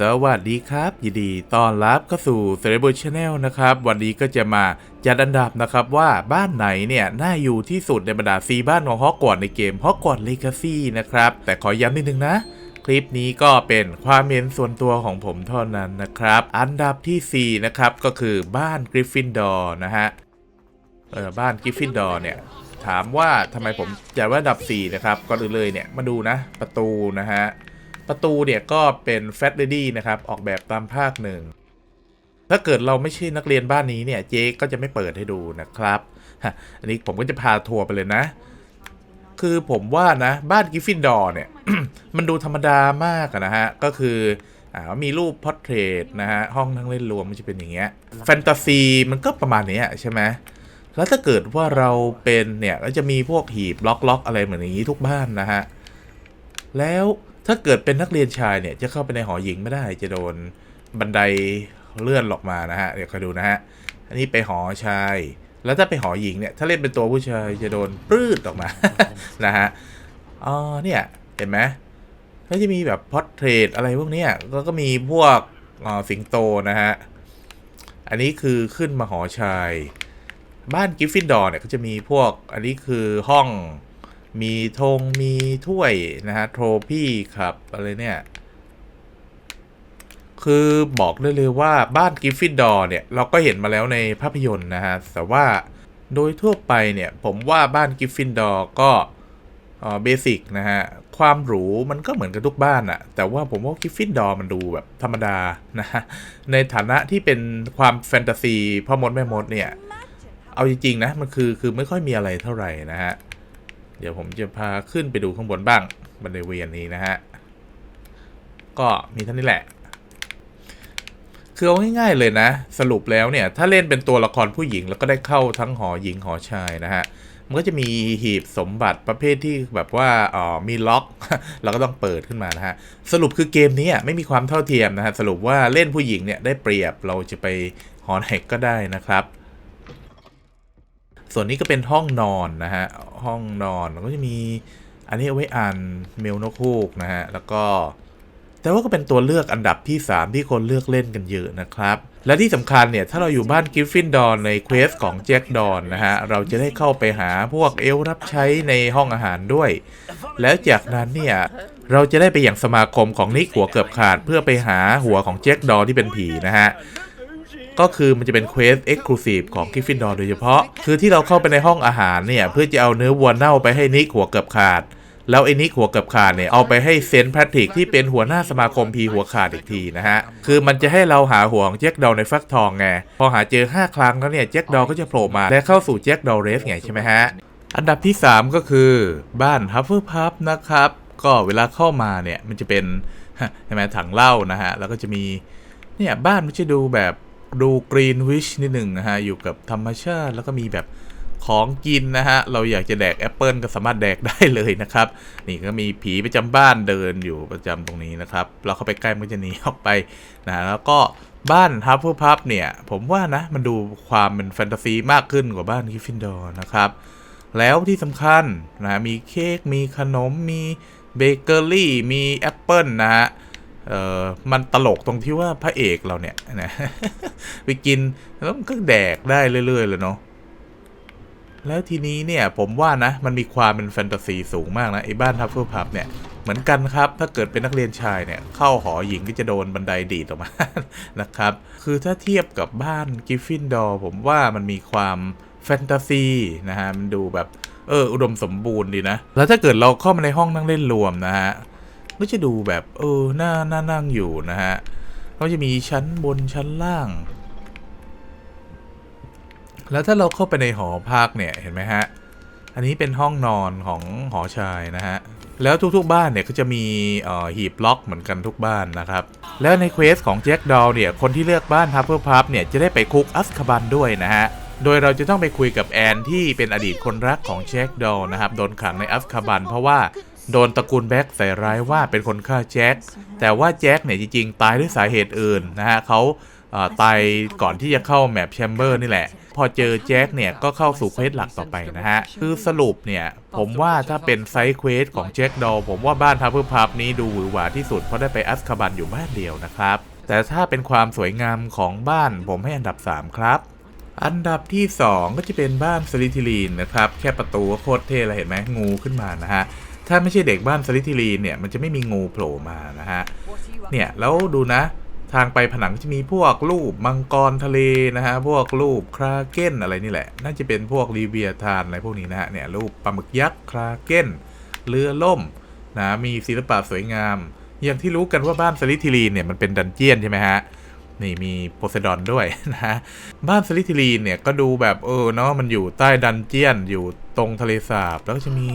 สวัสดีครับ ยินดีต้อนรับเข้าสู่ c e l e b r a t Channel นะครับ วันนี้ก็จะมาจัดอันดับนะครับว่าบ้านไหนเนี่ยน่าอยู่ที่สุดในบรรดาซีบ้านของฮอกวอตในเกมฮอกวอตส์ Legacy นะครับ แต่ขอย้ำนิดนึงนะ คลิปนี้ก็เป็นความเห็นส่วนตัวของผมเท่านั้นนะครับ อันดับทีสี่ 4 นะครับ ก็คือบ้านกริฟฟินดอร์นะฮะเออบ้านกริฟฟินดอร์เนี่ยถามว่าทำไมผมจัดว่าอันดับ4นะครับก่อนอื่นเลยเนี่ยมาดูนะประตูนะฮะ ประตูเนี่ยก็เป็นแฟตเ a ดี้นะครับ ออกแบบตามภาคหนึ่ง ถ้าเกิดเราไม่ใช่นักเรียนบ้านนี้เนี่ย เจ๊ก็จะไม่เปิดให้ดูนะครับฮะอันนี้ผมก็จะพาทัวร์ไปเลยนะ คือผมว่านะ บ้านกิฟฟินดอร์เนี่ย มันดูธรรมดามากนะฮะ ก็คืออ่ามีรูปพอร์เทรตนะฮะ ห้องนั่งเล่นรวมมันจะเป็นอย่างเงี้ย แฟนตาซีมันก็ประมาณนี้ใช่ไหมแล้วถ้าเกิดว่าเราเป็นเนี่ยก็จะมีพวกหีบล็อกล็อกอะไรเหมือนอย่างนี้ทุกบ้านนะฮะ แล้ว ถ้าเกิดเป็นนักเรียนชายเนี่ยจะเข้าไปในหอหญิงไม่ได้จะโดนบันไดเลื่อนออกมานะฮะเดี๋ยวคอยดูนะฮะอันนี้ไปหอชาย แล้วถ้าไปหอหญิงเนี่ยถ้าเล่นเป็นตัวผู้ชายจะโดนปลื้ดออกมานะฮะอ๋อเนี่ยเห็นไหมก็จะมีแบบพอร์เทรตอะไรพวกนี้ยแล้วก็มีพวกสิงโตนะฮะ อันนี้คือขึ้นมาหอชาย บ้านกิฟฟินดอร์เนี่ยก็จะมีพวก อันนี้คือห้อง มีธงมีถ้วย นะฮะ โทรพี่ครับอะไรเนี่ย คือบอกได้เลยว่าบ้านกิฟฟินดอร์เนี่ย เราก็เห็นมาแล้วในภาพยนตร์นะฮะ แต่ว่าโดยทั่วไปเนี่ย ผมว่าบ้านกิฟฟินดอร์ก็เบสิกนะฮะ ความหรูมันก็เหมือนกับทุกบ้านอะแต่ว่าผมว่ากิฟฟินดอร์มันดูแบบธรรมดานะฮะ ในฐานะที่เป็นความแฟนตาซีพ่อมดแม่มดเนี่ย เอาจริงๆนะ มันคือคือไม่ค่อยมีอะไรเท่าไหร่นะฮะ ดี๋ยวผมจะพาขึ้นไปดูข้างบนบ้างบันไดเวียนนี้นะฮะ ก็มีเท่านี้แหละ คือเอาง่ายๆเลยนะ สรุปแล้วเนี่ย ถ้าเล่นเป็นตัวละครผู้หญิง แล้วก็ได้เข้าทั้งหอหญิงหอชายนะฮะ มันก็จะมีหีบสมบัติประเภทที่แบบว่าอ๋อมีล็อก เราก็ต้องเปิดขึ้นมานะฮะ สรุปคือเกมนี้ไม่มีความเท่าเทียมนะฮะ สรุปว่าเล่นผู้หญิงเนี่ยได้เปรียบเราจะไปหอไหนก็ได้นะครับ ส่วนนี้ก็เป็นห้องนอนนะฮะ ห้องนอนก็จะมีอันนี้เอาไว้อ่านเมลนกฮูกนะฮะ แล้วก็ แต่ว่าก็เป็นตัวเลือกอันดับที่ 3 ที่คนเลือกเล่นกันเยอะนะครับ และที่สำคัญเนี่ย ถ้าเราอยู่บ้านกิฟฟินดอนในเควสของแจ็คดอนนะฮะ เราจะได้เข้าไปหาพวกเอลรับใช้ในห้องอาหารด้วย แล้วจากนั้นเนี่ยเราจะได้ไปอย่างสมาคมของนิกหัวเกือบขาดเพื่อไปหาหัวของแจ็คดอที่เป็นผีนะฮะ ก็คือมันจะเป็นเควสเอ็กซ์คลูซีฟของกิฟฟินดอร์โดยเฉพาะ คือที่เราเข้าไปในห้องอาหารเนี่ย เพื่อจะเอาเนื้อวัวเน่าไปให้นิกหัวเกือบขาด แล้วไอ้นิกหัวเกือบขาดเนี่ย เอาไปให้เซนต์แพทริกที่เป็นหัวหน้าสมาคมพีหัวขาดอีกทีนะฮะ คือมันจะให้เราหาหัวของแจ็คดอลในฟักทองไง พอหาเจอ 5 ครั้งแล้วเนี่ยแจ็คดอลก็จะโผล่มาและเข้าสู่แจ็คดอลเรสไงใช่ไหมฮะ อันดับที่ 3 ก็คือบ้านฮัฟเฟิลพับนะครับ ก็เวลาเข้ามาเนี่ยมันจะเป็นใช่ไหมถังเหล้านะฮะ แล้วก็จะมีเนี่ยบ้านมันจะดูแบบ ดูกรีนวิชนิดหนึ่งนะฮะ อยู่กับธรรมชาติแล้วก็มีแบบของกินนะฮะ เราอยากจะแดกแอปเปิลก็สามารถแดกได้เลยนะครับ นี่ก็มีผีประจำบ้านเดินอยู่ประจำตรงนี้นะครับ เราเข้าไปใกล้มันจะหนีออกไปนะแล้วก็บ้านฮับเฟิลพับเนี่ย ผมว่านะ มันดูความเป็นแฟนตาซีมากขึ้นกว่าบ้านกิฟฟินดอร์นะครับ แล้วที่สำคัญนะมีเค้กมีขนมมีเบเกอรี่มีแอปเปิลนะฮะ เออมันตลกตรงที่ว่าพระเอกเราเนี่ยนะไปกินแล้วมันก็แดกได้เรื่อยๆเลยเนาะแล้วทีนี้เนี่ยผมว่านะ มันมีความเป็นแฟนตาซีสูงมากนะไอ้บ้านทัฟเฟิลพับเนี่ยเหมือนกันครับ ถ้าเกิดเป็นนักเรียนชายเนี่ย เข้าหอหญิงก็จะโดนบันไดดีดออกมานะครับ คือถ้าเทียบกับบ้านกิฟฟินดอร์ผมว่ามันมีความแฟนตาซีนะฮะมันดูแบบเอออุดมสมบูรณ์ดีนะ แล้วถ้าเกิดเราเข้ามาในห้องนั่งเล่นรวมนะฮะ ก็จะดูแบบเออหน่าหน่านั่งอยู่นะฮะเขาจะมีชั้นบนชั้นล่าง แล้วถ้าเราเข้าไปในหอพักเนี่ยเห็นไหมฮะ อันนี้เป็นห้องนอนของหอชายนะฮะ แล้วทุกๆบ้านเนี่ยก็จะมีออหีบล็อกเหมือนกันทุกบ้านนะครับ แล้วในเควสของแจ็คดอลเนี่ยคนที่เลือกบ้านฮับเพิลพับเนี่ยจะได้ไปคุกอัสคาบันด้วยนะฮะโดยเราจะต้องไปคุยกับแอนที่เป็นอดีตคนรักของแจ็คดอลนะครับ โดนขังในอัสคาบัน เพราะว่า โดนตระกูลแบ็กใส่ร้ายว่าเป็นคนฆ่าแจ็ค แต่ว่าแจ็คเนี่ยจริงๆ ตายด้วยสาเหตุอื่นนะฮะเขาเอ่อตายก่อนที่จะเข้าแมปแชมเบอร์นี่แหละ พอเจอแจ็คเนี่ยก็เข้าสู่เควสหลักต่อไปนะฮะ คือสรุปเนี่ย ผมว่าถ้าเป็นไซด์เควสของแจ็คดอลผมว่าบ้านทัพเปอร์พับนี้ดูหวือหวาที่สุดเพราะได้ไปอัสคาบันอยู่บ้านเดียวนะครับ แต่ถ้าเป็นความสวยงามของบ้านผมให้อันดับ 3 ครับอันดับที่ 2 ก็จะเป็นบ้านสลิทิลีนนะครับ แค่ประตูก็โคตรเท่เลยเห็นไหมงูขึ้นมานะฮะ ถ้าไม่ใช่เด็กบ้านสลิทิลีนเนี่ยมันจะไม่มีงูโผล่มานะฮะเนี่ยแล้วดูนะ ทางไปผนังจะมีพวกรูปมังกรทะเลนะฮะพวกรูปคราเก้นอะไรนี่แหละ น่าจะเป็นพวกรีเวียทานอะไรพวกนี้นะฮะเนี่ยรูปปลาหมึกยักษ์คราเก้นเรือล่มนะมีศิลปะสวยงาม อย่างที่รู้กันว่าบ้านสลิทิลีนเนี่ยมันเป็นดันเจียนใช่ไหมฮะนี่มีโพไซดอนด้วยนะบ้านสลิทิลีนเนี่ยก็ดูแบบเออเนาะมันอยู่ใต้ดันเจียนอยู่ตรงทะเลสาบ แล้วก็จะมี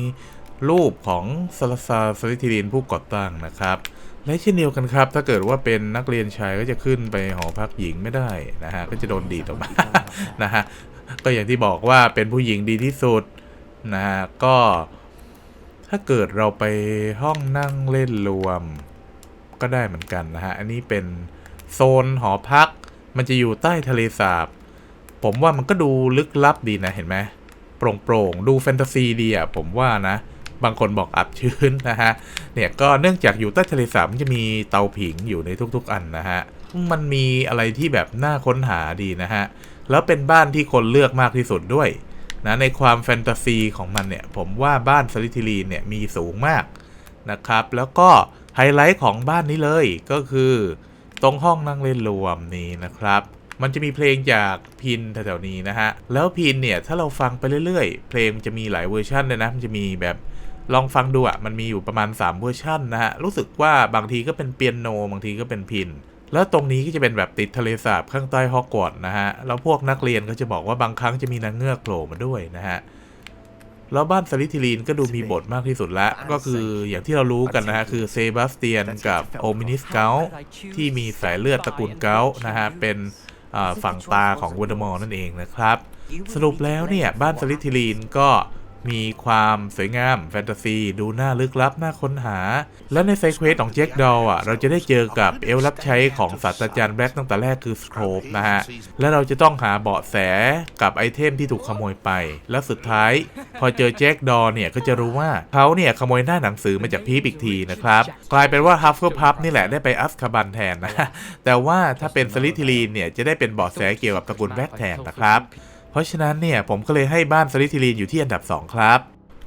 รูปของซาลาซาสลิทิลีนผู้ก่อตั้งนะครับ และเช่นเดียวกันครับ ถ้าเกิดว่าเป็นนักเรียนชายก็จะขึ้นไปหอพักหญิงไม่ได้นะฮะก็จะโดนดีดออมานะฮะก็อย่างที่บอกว่าเป็นผู้หญิงดีที่สุดนะฮะก็ถ้าเกิดเราไปห้องนั่งเล่นรวมก็ได้เหมือนกันนะฮะ อันนี้เป็นโซนหอพัก มันจะอยู่ใต้ทะเลสาบ ผมว่ามันก็ดูลึกลับดีนะเห็นไหมโปร่งๆ ดูแฟนตาซีดีอะผมว่านะ บางคนบอกอับชื้นนะฮะ เนี่ยก็เนื่องจากอยู่ใต้ทะเลสาบมันจะมีเตาผิงอยู่ในทุกๆ อันนะฮะ มันมีอะไรที่แบบน่าค้นหาดีนะฮะ แล้วเป็นบ้านที่คนเลือกมากที่สุดด้วยนะในความแฟนตาซีของมันเนี่ย ผมว่าบ้านสลิทิลีนเนี่ยมีสูงมากนะครับ แล้วก็ไฮไลท์ของบ้านนี้เลยก็คือตรงห้องนั่งเล่นรวมนี้นะครับมันจะมีเพลงจากพินแถวๆนี้นะฮะ แล้วพินเนี่ย ถ้าเราฟังไปเรื่อยๆ เพลงจะมีหลายเวอร์ชันเลยนะ มันจะมีแบบ ลองฟังดูอะมันมีอยู่ประมาณ 3 เวอร์ชันนะฮะ รู้สึกว่าบางทีก็เป็นเปียโน บางทีก็เป็นพิน แล้วตรงนี้ก็จะเป็นแบบติดทะเลสาบข้างใต้ฮอกวอตส์นะฮะ แล้วพวกนักเรียนก็จะบอกว่าบางครั้งจะมีนางเงือกโผล่มาด้วยนะฮะ แล้วบ้านสลิทิลีนก็ดูมีบทมากที่สุดละ ก็คืออย่างที่เรารู้กันนะฮะ คือเซบาสเตียนกับโอมินิสเกลที่มีสายเลือดตระกูลเกลนะฮะ เป็นฝั่งตาของวอร์ดมอร์นั่นเองนะครับ สรุปแล้วเนี่ยบ้านสลิทิลีนก็ มีความสวยงามแฟนตาซี ดูน่าลึกลับน่าค้นหา และในไซเควสของแจ็คดอลอะ เราจะได้เจอกับเอลรับใช้ของศาสตราจารย์แบล็กตั้งแต่แรกคือสโครปนะฮะ และเราจะต้องหาเบาะแสกับไอเทมที่ถูกขโมยไป และสุดท้าย พอเจอแจ็คดอลเนี่ยก็จะรู้ว่าเขาเนี่ยขโมยหน้าหนังสือมาจากพีปอีกทีนะครับ กลายเป็นว่าฮัฟเฟิลพับนี่แหละได้ไปอัสคาบันแทนนะ แต่ว่าถ้าเป็นสลิทิลีนเนี่ยจะได้เป็นเบาะแสเกี่ยวกับตระกูลแบล็กแทนนะครับ เพราะฉะนั้นเนี่ยผมก็เลยให้บ้านสลิทิลีนอยู่ที่อันดับ 2 ครับ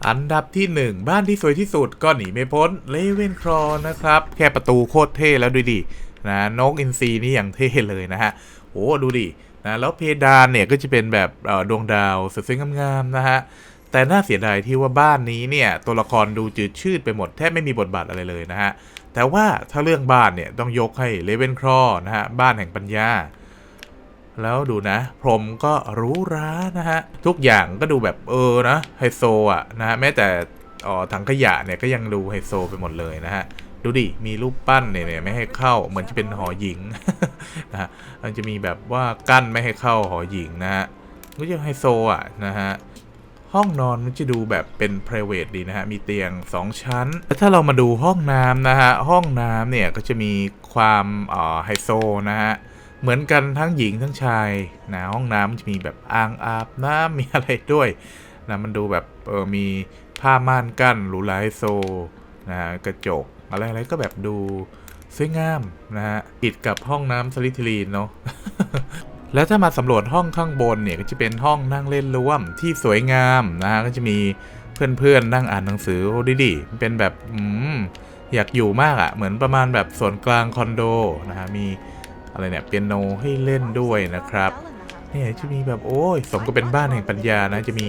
อันดับที่ 1 บ้านที่สวยที่สุดก็หนีไม่พ้นเลเวนครอนะครับ แค่ประตูโคตรเท่แล้วดูดินะนกอินทรีนี่อย่างเท่เลยนะฮะโอ้ดูดินะแล้วเพดานเนี่ยก็จะเป็นแบบดวงดาวสวยๆงามๆนะฮะแต่น่าเสียดายที่ว่าบ้านนี้เนี่ยตัวละครดูจืดชืดไปหมดแทบไม่มีบทบาทอะไรเลยนะฮะแต่ว่าถ้าเรื่องบ้านเนี่ยต้องยกให้เลเวนครอนะฮะบ้านแห่งปัญญา แล้วดูนะ พรมก็รู้ร้านะฮะ ทุกอย่างก็ดูแบบเออนะไฮโซอะนะฮะแม้แต่อ๋อถังขยะเนี่ยก็ยังดูไฮโซไปหมดเลยนะฮะดูดิ มีรูปปั้นเนี่ยไม่ให้เข้า เหมือนจะเป็นหอหญิงนะฮะมันจะมีแบบว่ากั้นไม่ให้เข้าหอหญิงนะฮะก็จะไฮโซอะนะฮะ ห้องนอนมันจะดูแบบเป็น p r i v a t ดีนะฮะ มีเตียง 2 ชั้น แล้วถ้าเรามาดูห้องน้ำนะฮะ ห้องน้ำเนี่ยก็จะมีความอ่อไฮโซนะฮะ เหมือนกันทั้งหญิงทั้งชายนะห้องน้ำจะมีแบบอ่างอาบน้ำมีอะไรด้วยนะมันดูแบบเออมีผ้าม่านกั้นหรูหราไฮโซนะกระจกอะไรอะไรก็แบบดูสวยงามนะฮะปิดกับห้องน้ำสลิทิลีนเนาะแล้วถ้ามาสำรวจห้องข้างบนเนี่ยก็จะเป็นห้องนั่งเล่นร่วมที่สวยงามนะฮะก็จะมีเพื่อนๆนั่งอ่านหนังสือโอ้ดิดิเป็นแบบอืมอยากอยู่มากอะ่ะเหมือนประมาณแบบส่วนกลางคอนโดนะฮะมี อะไรเนี่ยเปียโนให้เล่นด้วยนะครับเนี่ยจะมีแบบโอ้ยสมก็เป็นบ้านแห่งปัญญานะ จะมี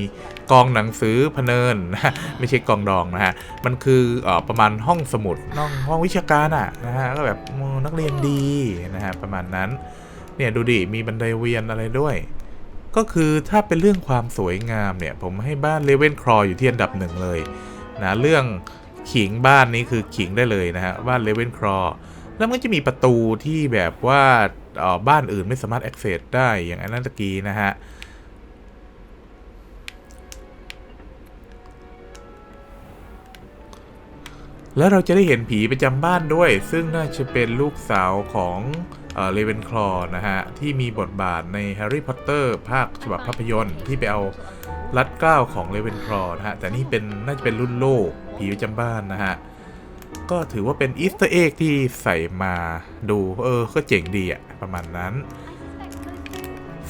กองหนังสือพเนินนะไม่ใช่กองดองนะฮะ มันคือเอ่อประมาณห้องสมุดห้องห้องวิชาการอะนะฮะก็แบบนักเรียนดีนะฮะประมาณนั้น เนี่ยดูดิมีบันไดเวียนอะไรด้วย ก็คือถ้าเป็นเรื่องความสวยงามเนี่ย ผมให้บ้านเลเวนครออยู่ที่อันดับหนึ่งเลยนะเรื่องขิงบ้านนี้คือขิงได้เลยนะฮะบ้านเลเวนครอ แล้วมันก็จะมีประตูที่แบบว่าออบ้านอื่นไม่สามารถ access ได้อย่างอันนั้นตะกี้นะฮะแล้วเราจะได้เห็นผีประจำบ้านด้วย ซึ่งน่าจะเป็นลูกสาวของเลเวนคลอนะฮะ ที่มีบทบาทในแฮร์รี่พอตเตอร์ภาคฉบับภาพยนตร์ที่ไปเอารัดเกล้าของเลเวนคลอนะฮะ แต่นี่เป็นน่าจะเป็นรุ่นโลกผีประจำบ้านนะฮะ ก็ถือว่าเป็นอีสเตอร์เอ็กที่ใส่มาดูเออ ก็เจ๋งดีอะประมาณนั้น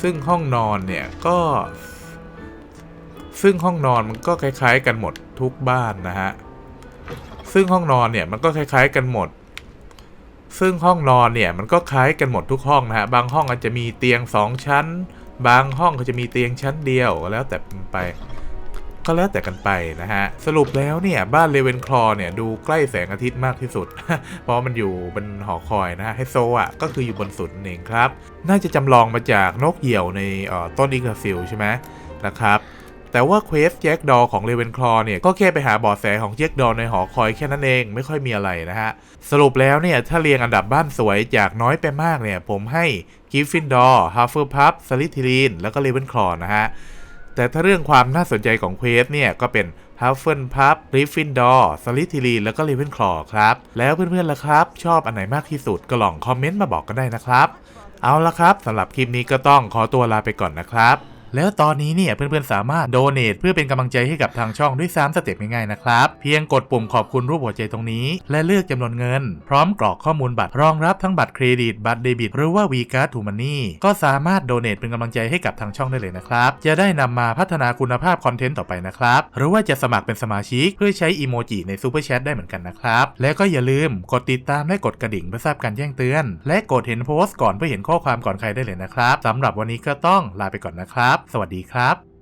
ซึ่งห้องนอนเนี่ยก็ ซึ่งห้องนอนมันก็คล้ายๆ กันหมดทุกบ้านนะฮะ ซึ่งห้องนอนเนี่ยมันก็คล้าย ๆ กันหมด ซึ่งห้องนอนเนี่ยมันก็คล้ายกันหมดทุกห้องนะฮะ บางห้องอาจจะมีเตียงสองชั้น บางห้องก็จะมีเตียงชั้นเดียวแล้วแต่ไป ก็แล้วแต่กันไปนะฮะ สรุปแล้วเนี่ย บ้านเลเวนคลอเนี่ย ดูใกล้แสงอาทิตย์มากที่สุด เพราะมันอยู่บนหอคอยนะฮะไฮโซอะก็คืออยู่บนสุดนั่นเองครับ น่าจะจำลองมาจากนกเหยี่ยวในต้นอีกาซิลใช่ไหมนะครับแต่ว่าเควสแจ็คดอของเลเวนคลอเนี่ย ก็แค่ไปหาเบาะแสของแจ็คดอในหอคอยแค่นั้นเองไม่ค่อยมีอะไรนะฮะ สรุปแล้วเนี่ย ถ้าเรียงอันดับบ้านสวยจากน้อยไปมากเนี่ย ผมให้กิฟฟินดอร์ฮัฟเฟิลพับสลิทิลีนแล้วก็เลเวนคลอนะฮะ แต่ถ้าเรื่องความน่าสนใจของเควสเนี่ย ก็เป็นฮัฟเฟิลพับริฟฟินดอร์สลิทิลีแล้วก็เลเวนคลอครับ แล้วเพื่อนๆล่ะครับ ชอบอันไหนมากที่สุดก็ลองคอมเมนต์มาบอกกันได้นะครับ เอาละครับสำหรับคลิปนี้ก็ต้องขอตัวลาไปก่อนนะครับ แล้วตอนนี้เนี่ยเพื่อนๆสามารถโดเน a เพื่อเป็นกำลังใจให้กับทางช่องด้วย3สเต็ปง่ายๆนะครับเพียงกดปุ่มขอบคุณรูปหัวใจตรงนี้ และเลือกจำนวนเงิน พร้อมกรอกข้อมูลบัตรรองรับทั้งบัตรเครดิตบัตรเดบิต หรือว่า v ีการ์ดทูมันนี่ก็สามารถโดเน a เป็นกำลังใจให้กับทางช่องได้เลยนะครับ จะได้นำมาพัฒนาคุณภาพคอนเทนต์ต่อไปนะครับ หรือว่าจะสมัครเป็นสมาชิกเพื่อใช้อีโมจิในซูเปอร์แชทได้เหมือนกันนะครับ และก็อย่าลืมกดติดตามและกดกระดิ่งเพื่อทราบการแจ้งเตือน และกดเห็นโพสต์ก่อนเพื่อเห็นข้อความก่อนใครได้เลยนะครับสำหรับวันนี้ก็ต้องลาไปก่อนนะครับสวัสดีครับ